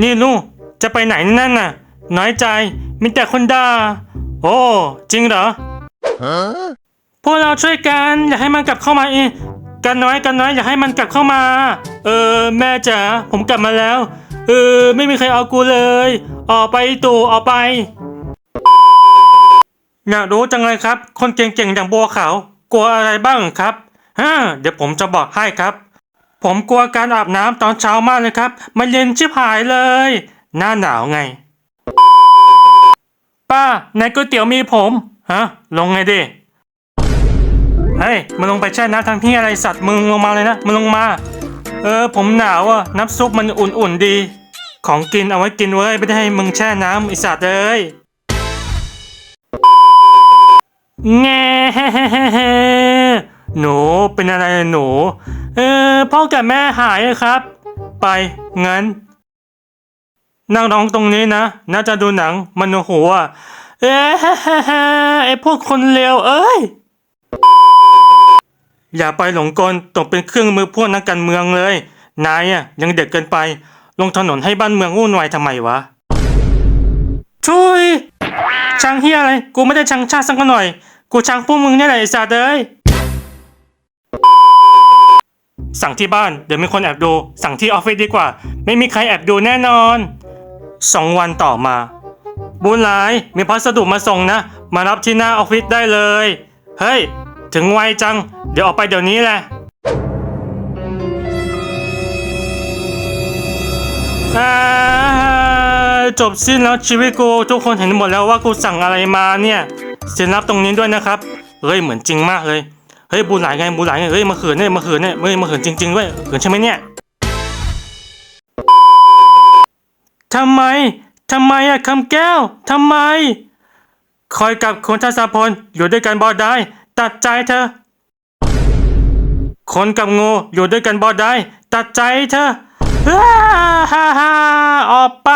นี่ลูกจะไปไหนนั่นน่ะ น้อยใจมีแต่คนด่าโอ้จริงเหรอ Huh? พวกเราช่วยกันอย่าให้มันกลับเข้ามาอีกกันน้อยกันน้อยอย่าให้มันกลับเข้ามา เออแม่จ๋าผมกลับมาแล้ว เออไม่มีใครเอากูเลย ออกไปตู่ออกไปอยากรู้จังเลยครับ คนเก่งๆอย่างบัวขาวกลัวอะไรบ้างครับฮะเดี๋ยวผมจะบอกให้ครับ ผมกลัวการอาบน้ำตอนเช้ามากเลยครับ มันเย็นชิบหายเลย หน้าหนาวไง ป้าในก๋วยเตี๋ยวมีผม ฮะ ลงไงดิ เฮ้ยมึงลงไปแช่น้ำทางที่อะไรสัตว์มึงลงมาเลยนะ มึงลงมา เออ ผมหนาวอะ น้ำซุปมันอุ่นๆดี ของกินเอาไว้กินเว้ย ไม่ได้ให้มึงแช่น้ำไอสัตว์เลยแง่ หนูเป็นอะไรหนู เออพ่อกับแม่หายครับ ไปงั้น นั่งร้องตรงนี้นะ น่าจะดูหนังมันโอ้โหอะเอ๊ะไอพวกคนเลวเอ้ย อย่าไปหลงกลตกเป็นเครื่องมือพวกนักการเมืองเลย นายอะยังเด็กเกินไป ลงถนนให้บ้านเมืองวุ่นวายทำไมวะ ช่วยช่างเฮียอะไร กูไม่ได้ช่างชาติสักหน่อย กูช่างพวกมึงเนี่ยแหละไอ้สัตว์เอ้ย สั่งที่บ้านเดี๋ยวมีคนแอบดู สั่งที่ออฟฟิศดีกว่า ไม่มีใครแอบดูแน่นอนสองวันต่อมา บุญหลายมีพัสดุมาส่งนะ มารับที่หน้าออฟฟิศได้เลย เฮ้ย ถึงไวจัง เดี๋ยวออกไปเดี๋ยวนี้แหละจบสิ้นแล้วชีวิตกู ทุกคนเห็นหมดแล้วว่ากูสั่งอะไรมาเนี่ยเซ็นรับตรงนี้ด้วยนะครับเฮ้ยเหมือนจริงมากเลย เฮ้ยบุญหลายไงบุญหลายไงเฮ้ยมาเขินเนี่ยมาเขินเนี่ยเฮ้ยมาเขินจริงๆด้วยเขินใช่ไหมเนี่ยทำไมทำไมอะคำแก้วทำไม คอยกับคนทัศพลอยู่ด้วยกันบ่ได้ ตัดใจเธอ คนกับงูอยู่ด้วยกันบ่ได้ ตัดใจเธอฮ่าฮ่าฮ่าออกไป